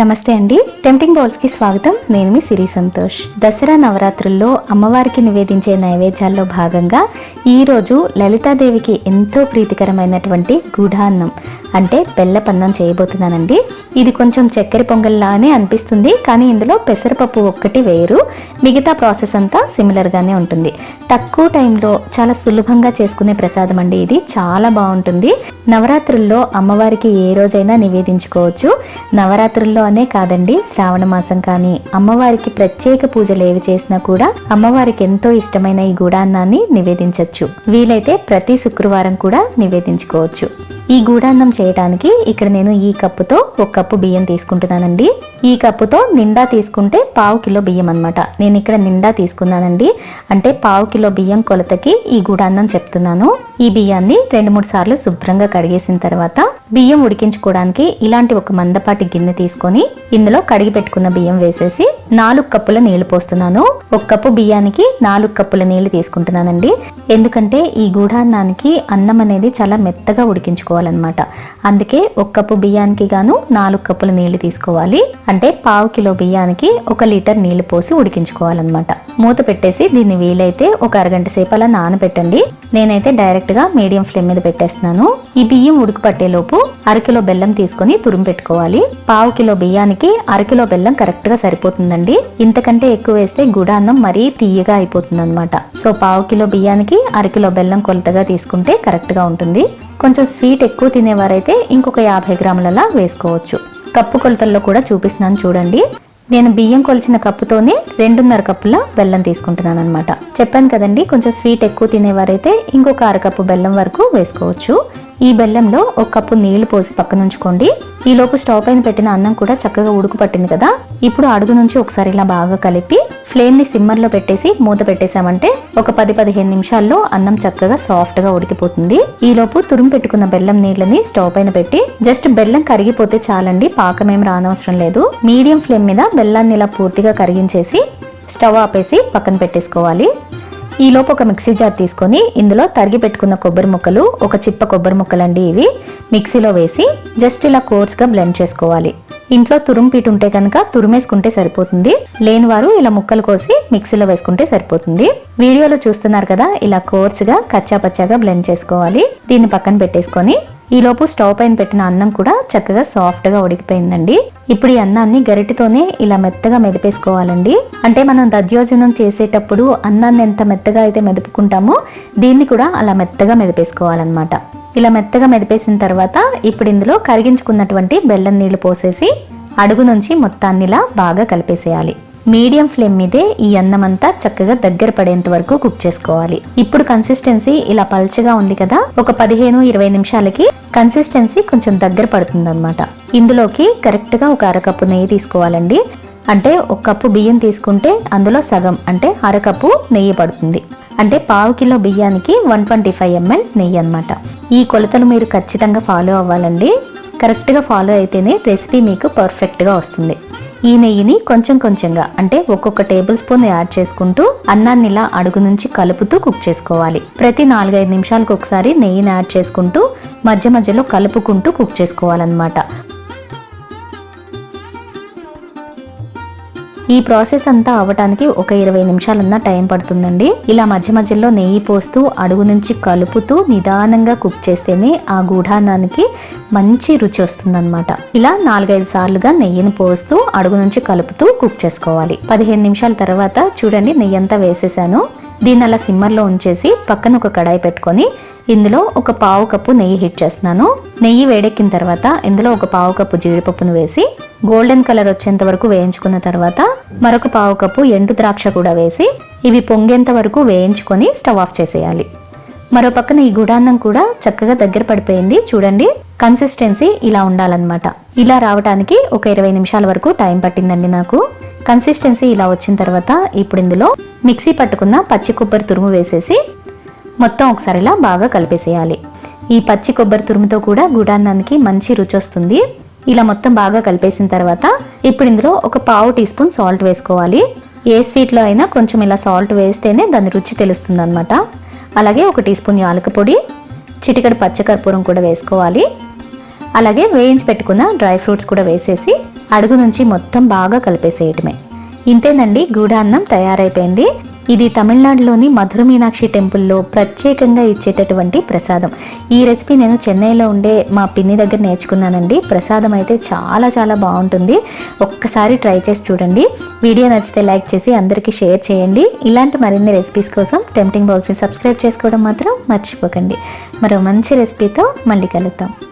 నమస్తే అండి. టెంప్టింగ్ బౌల్స్కి స్వాగతం. నేను మీ సిరి సంతోష్. దసరా నవరాత్రుల్లో అమ్మవారికి నివేదించే నైవేద్యాల్లో భాగంగా ఈ రోజు లలితాదేవికి ఎంతో ప్రీతికరమైనటువంటి గూఢాన్నం అంటే బెల్లపన్నం చేయబోతున్నానండి. ఇది కొంచెం చక్కెర పొంగల్లానే అనిపిస్తుంది కానీ ఇందులో పెసరపప్పు ఒక్కటి వేరు. మిగతా ప్రాసెస్ అంతా సిమిలర్గానే ఉంటుంది. తక్కువ టైంలో చాలా సులభంగా చేసుకునే ప్రసాదం అండి ఇది. చాలా బాగుంటుంది. నవరాత్రుల్లో అమ్మవారికి ఏ రోజైనా నివేదించుకోవచ్చు. నవరాత్రుల్లో అనే కాదండి శ్రావణ మాసం కానీ అమ్మవారికి ప్రత్యేక పూజలు ఏవి చేసినా కూడా అమ్మవారికి ఎంతో ఇష్టమైన ఈ గూడాన్నాన్ని నివేదించవచ్చు వీలైతే ప్రతి శుక్రవారం కూడా నివేదించుకోవచ్చు. ఈ గూడాన్నం చేయడానికి ఇక్కడ నేను ఈ కప్పుతో ఒక కప్పు బియ్యం తీసుకుంటున్నానండి. ఈ కప్పుతో నిండా తీసుకుంటే పావు కిలో బియ్యం అన్నమాట. నేను ఇక్కడ నిండా తీసుకున్నానండి. అంటే పావు కిలో బియ్యం కొలతకి ఈ గూడాన్నం చెప్తున్నాను. ఈ బియ్యాన్ని రెండు మూడు సార్లు శుభ్రంగా కడిగేసిన తర్వాత బియ్యం ఉడికించుకోవడానికి ఇలాంటి ఒక మందపాటి గిన్నె తీసుకొని ఇందులో కడిగి పెట్టుకున్న బియ్యం వేసేసి నాలుగు కప్పుల నీళ్ళు పోస్తున్నాను. ఒక కప్పు బియ్యానికి నాలుగు కప్పుల నీళ్ళు తీసుకుంటున్నానండి. ఎందుకంటే ఈ గూఢాన్నానికి అన్నం అనేది చాలా మెత్తగా ఉడికించుకోవాలన్నమాట. అందుకే ఒక కప్పు బియ్యానికి గాను నాలుగు కప్పుల నీళ్ళు తీసుకోవాలి. అంటే పావు కిలో బియ్యానికి ఒక లీటర్ నీళ్ళు పోసి ఉడికించుకోవాలన్నమాట. మూత పెట్టేసి దీన్ని వీలైతే ఒక అరగంట సేపు అలా నానబెట్టండి. నేనైతే డైరెక్ట్ గా మీడియం ఫ్లేమ్ మీద పెట్టేస్తున్నాను. ఈ బియ్యం ఉడుకు పట్టేలోపు అరకిలో బెల్లం తీసుకొని తురుము పెట్టుకోవాలి. పావు కిలో బియ్యానికి అరకిలో బెల్లం కరెక్ట్గా సరిపోతుందండి. ఇంతకంటే ఎక్కువ వేస్తే గుడాన్నం మరీ తీయగా అయిపోతుంది అనమాట సో పావు కిలో బియ్యానికి అరకిలో బెల్లం కొలతగా తీసుకుంటే కరెక్ట్గా ఉంటుంది. కొంచెం స్వీట్ ఎక్కువ తినేవారైతే ఇంకొక యాభై గ్రాములలా వేసుకోవచ్చు. కప్పు కొలతల్లో కూడా చూపిస్తున్నాను చూడండి. నేను బియ్యం కొలిచిన కప్పుతోనే రెండున్నర కప్పుల బెల్లం తీసుకుంటున్నాను అనమాట చెప్పాను కదండి కొంచెం స్వీట్ ఎక్కువ తినేవారైతే ఇంకొక అరకప్పు బెల్లం వరకు వేసుకోవచ్చు. ఈ బెల్లంలో ఒక కప్పు నీళ్ళు పోసి పక్కన ఉంచుకోండి ఈ లోపు స్టవ్ పైన పెట్టిన అన్నం కూడా చక్కగా ఉడుకు పట్టింది కదా. ఇప్పుడు అడుగు నుంచి ఒకసారి ఇలా బాగా కలిపి ఫ్లేమ్ని సిమ్మర్లో పెట్టేసి మూత పెట్టేశామంటే ఒక పది పదిహేను నిమిషాల్లో అన్నం చక్కగా సాఫ్ట్గా ఉడికిపోతుంది. ఈ లోపు తురుము పెట్టుకున్న బెల్లం నీళ్ళని స్టవ్ పైన పెట్టి జస్ట్ బెల్లం కరిగిపోతే చాలండి పాకం ఏం రానవసరం లేదు. మీడియం ఫ్లేమ్ మీద బెల్లాన్ని ఇలా పూర్తిగా కరిగించేసి స్టవ్ ఆపేసి పక్కన పెట్టేసుకోవాలి. ఈలోపు ఒక మిక్సీ జార్ తీసుకొని ఇందులో తరిగి పెట్టుకున్న కొబ్బరి ముక్కలు ఒక చిప్ప కొబ్బరి ముక్కలండి ఇవి. మిక్సీలో వేసి జస్ట్ ఇలా కోర్స్గా బ్లెండ్ చేసుకోవాలి. ఇంట్లో తురుంపీటు ఉంటే కనుక తురుమేసుకుంటే సరిపోతుంది. లేని వారు ఇలా ముక్కలు కోసి మిక్సీలో వేసుకుంటే సరిపోతుంది. వీడియోలో చూస్తున్నారు కదా ఇలా కోర్స్గా కచ్చాపచ్చాగా బ్లెండ్ చేసుకోవాలి. దీన్ని పక్కన పెట్టేసుకొని ఈలోపు స్టవ్ పైన పెట్టిన అన్నం కూడా చక్కగా సాఫ్ట్గా ఉడికిపోయిందండి. ఇప్పుడు ఈ అన్నాన్ని గరిటితోనే ఇలా మెత్తగా మెదిపేసుకోవాలండి. అంటే మనం దద్యోజనం చేసేటప్పుడు అన్నాన్ని ఎంత మెత్తగా అయితే మెదుపుకుంటామో దీన్ని కూడా అలా మెత్తగా మెదిపేసుకోవాలన్నమాట. ఇలా మెత్తగా మెదిపేసిన తర్వాత ఇప్పుడు ఇందులో కరిగించుకున్నటువంటి బెల్లం నీళ్ళు పోసేసి అడుగు నుంచి మొత్తాన్ని ఇలా బాగా కలిపేసేయాలి. మీడియం ఫ్లేమ్ మీదే ఈ అన్నం అంతా చక్కగా దగ్గర పడేంత వరకు కుక్ చేసుకోవాలి. ఇప్పుడు కన్సిస్టెన్సీ ఇలా పల్చగా ఉంది కదా ఒక పదిహేను ఇరవై నిమిషాలకి కన్సిస్టెన్సీ కొంచెం దగ్గర పడుతుంది ఇందులోకి కరెక్ట్గా ఒక అరకప్పు నెయ్యి తీసుకోవాలండి. అంటే ఒక కప్పు బియ్యం తీసుకుంటే అందులో సగం అంటే అరకప్పు నెయ్యి పడుతుంది. అంటే పావు కిలో బియ్యానికి వన్ ట్వంటీ ఫైవ్ ఎంఎల్ నెయ్యి అనమాట ఈ కొలతలు మీరు ఖచ్చితంగా ఫాలో అవ్వాలండి. కరెక్ట్గా ఫాలో అయితేనే రెసిపీ మీకు పర్ఫెక్ట్గా వస్తుంది. ఈ నెయ్యిని కొంచెం కొంచెంగా అంటే ఒక్కొక్క టేబుల్ స్పూన్ యాడ్ చేసుకుంటూ అన్నాన్ని ఇలా అడుగు నుంచి కలుపుతూ కుక్ చేసుకోవాలి. ప్రతి నాలుగైదు నిమిషాలకు ఒకసారి నెయ్యిని యాడ్ చేసుకుంటూ మధ్య మధ్యలో కలుపుకుంటూ కుక్ చేసుకోవాలన్నమాట. ఈ ప్రాసెస్ అంతా అవ్వటానికి ఒక ఇరవై నిమిషాలన్నా టైం పడుతుందండి. ఇలా మధ్య మధ్యలో నెయ్యి పోస్తూ అడుగు నుంచి కలుపుతూ నిదానంగా కుక్ చేస్తేనే ఆ గూఢాన్నానికి మంచి రుచి వస్తుందన్నమాట. ఇలా నాలుగైదు సార్లుగా నెయ్యిని పోస్తూ అడుగు నుంచి కలుపుతూ కుక్ చేసుకోవాలి. పదిహేను నిమిషాల తర్వాత చూడండి నెయ్యి అంతా వేసేసాను. దీన్ని అలా సిమ్మర్లో ఉంచేసి పక్కన ఒక కడాయి పెట్టుకొని ఇందులో ఒక పావు కప్పు నెయ్యి హిట్ చేస్తున్నాను. నెయ్యి వేడెక్కిన తర్వాత ఇందులో ఒక పావు కప్పు జీడిపప్పును వేసి గోల్డెన్ కలర్ వచ్చేంత వరకు వేయించుకున్న తర్వాత మరొక పావు కప్పు ఎండు ద్రాక్ష కూడా వేసి ఇవి పొంగేంత వరకు వేయించుకొని స్టవ్ ఆఫ్ చేసేయాలి. మరో పక్కన ఈ గుడాన్నం కూడా చక్కగా దగ్గర పడిపోయింది. చూడండి కన్సిస్టెన్సీ ఇలా ఉండాలన్నమాట. ఇలా రావడానికి ఒక ఇరవై నిమిషాల వరకు టైం పట్టిందండి నాకు. కన్సిస్టెన్సీ ఇలా వచ్చిన తర్వాత ఇప్పుడు ఇందులో మిక్సీ పట్టుకున్న పచ్చి కొబ్బరి తురుము వేసేసి మొత్తం ఒకసారి ఇలా బాగా కలిపేసేయాలి. ఈ పచ్చి కొబ్బరి తురుముతో కూడా గుడాన్నానికి మంచి రుచి వస్తుంది. ఇలా మొత్తం బాగా కలిపేసిన తర్వాత ఇప్పుడు ఇందులో ఒక పావు టీ స్పూన్ సాల్ట్ వేసుకోవాలి. ఏ స్వీట్లో అయినా కొంచెం ఇలా సాల్ట్ వేస్తేనే దాని రుచి తెలుస్తుంది అనమాట అలాగే ఒక టీ స్పూన్ యాలక పొడి చిటికడు పచ్చకర్పూరం కూడా వేసుకోవాలి. అలాగే వేయించి పెట్టుకున్న డ్రై ఫ్రూట్స్ కూడా వేసేసి అడుగు నుంచి మొత్తం బాగా కలిపేసేయటమే. ఇంతేనండి గూడాన్నం తయారైపోయింది. ఇది తమిళనాడులోని మధుర మీనాక్షి టెంపుల్లో ప్రత్యేకంగా ఇచ్చేటటువంటి ప్రసాదం. ఈ రెసిపీ నేను చెన్నైలో ఉండే మా పిన్ని దగ్గర నేర్చుకున్నానండి. ప్రసాదం అయితే చాలా చాలా బాగుంటుంది. ఒక్కసారి ట్రై చేసి చూడండి. వీడియో నచ్చితే లైక్ చేసి అందరికీ షేర్ చేయండి. ఇలాంటి మరిన్ని రెసిపీస్ కోసం టెంప్టింగ్ బౌల్స్ని సబ్స్క్రైబ్ చేసుకోవడం మాత్రం మర్చిపోకండి. మరో మంచి రెసిపీతో మళ్ళీ కలుద్దాం.